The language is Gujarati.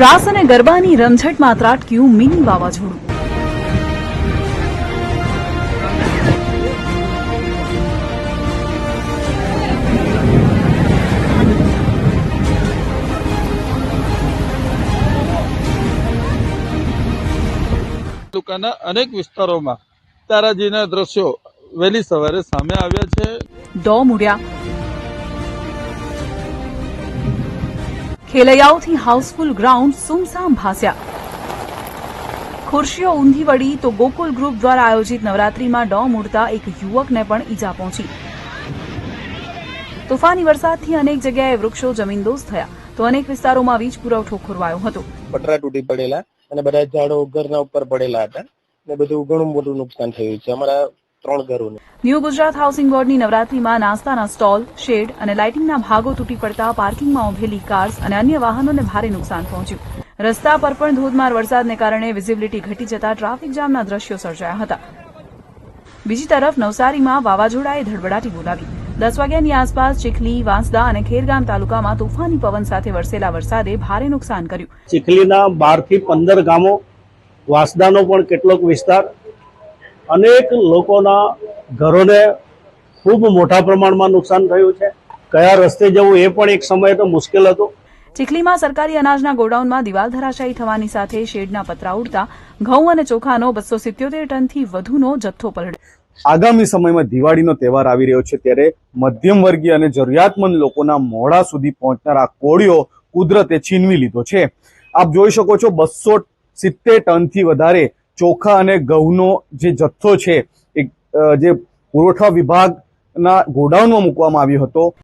રાસ અને ગરબાની રમઝટમાં ત્રાટક્યું મિની વાવાઝોડું. તાલુકાના અનેક વિસ્તારોમાં તારાજીના દ્રશ્યો વહેલી સવારે સામે આવ્યા છે. ડોમ ઉડ્યા ખેલૈયાઓથી હાઉસફુલ ગ્રાઉન્ડ સુમસામ ભાસ્યા. ખુરશીઓ ઊંધી વળી તો ગોકુલ ગ્રુપ દ્વારા આયોજિત નવરાત્રીમાં ડોમ ઉડતા એક યુવકને પણ ઈજા પહોંચી. તોફાની વરસાદથી અનેક જગ્યાએ વૃક્ષો જમીનદોસ્ત થયા. તો અનેક વિસ્તારોમાં વીજ પુરવઠો ખોરવાયો હતો. પટરા તૂટી પડેલા અને બધા ઝાડો ઘરના ઉપર પડેલા હતા. ને બધું ઘણું મોટું નુકસાન થયું છે. અમારા ત્રણ ઘરોને. ન્યૂ ગુજરાત હાઉસિંગ બોર્ડની નવરાત્રીમાં નાસ્તાના સ્ટોલ શેડ અને લાઇટિંગના ભાગો તૂટી પડતા પાર્કિંગમાં ઉભેલી કાર્સ અને અન્ય વાહનોને ભારે નુકસાન પહોંચ્યું. રસ્તા પર પણ ધોધમાર વરસાદને કારણે વિઝિબિલિટી ઘટી જતા ટ્રાફિક જામના દ્રશ્યો સર્જાયા હતા. બીજી તરફ નવસારીમાં વાવાઝોડાએ ધડબડાટી બોલાવી. દસ વાગ્યાની આસપાસ ચીખલી વાંસદા અને ખેરગામ તાલુકામાં તોફાની પવન સાથે વરસેલા વરસાદે ભારે નુકસાન કર્યું. ચીખલીના બારથી પંદર ગામો વાંસદાનો પણ કેટલોક વિસ્તાર અનેક લોકોના ઘરોને ખૂબ મોટા પ્રમાણમાં નુકસાન થયું છે. કયા રસ્તે જવું એ પણ એક સમયે તો મુશ્કેલ હતું. ચીખલીમાં સરકારી અનાજના ગોડાઉનમાં દિવાલ ધરાશાયી થવાની સાથે શેડના પતરા ઉડતા ઘઉં અને ચોખાનો બસો સિત્યોતેર ટનથી વધુનો જથ્થો પલળ્યો. આગામી સમયમાં દિવાળીનો તહેવાર આવી રહ્યો છે ત્યારે મધ્યમ વર્ગીય અને જરૂરિયાતમંદ લોકોના મોડા સુધી પહોંચનાર આ કોળીઓ કુદરતે છીનવી લીધો છે. આપ જોઈ શકો છો બસો સિત્તેર ટનથી વધારે ચોખા અને ઘઉંનો જે જથ્થો છે એ જે પુરવઠા વિભાગના ગોડાઉનમાં મૂકવામાં આવ્યો હતો.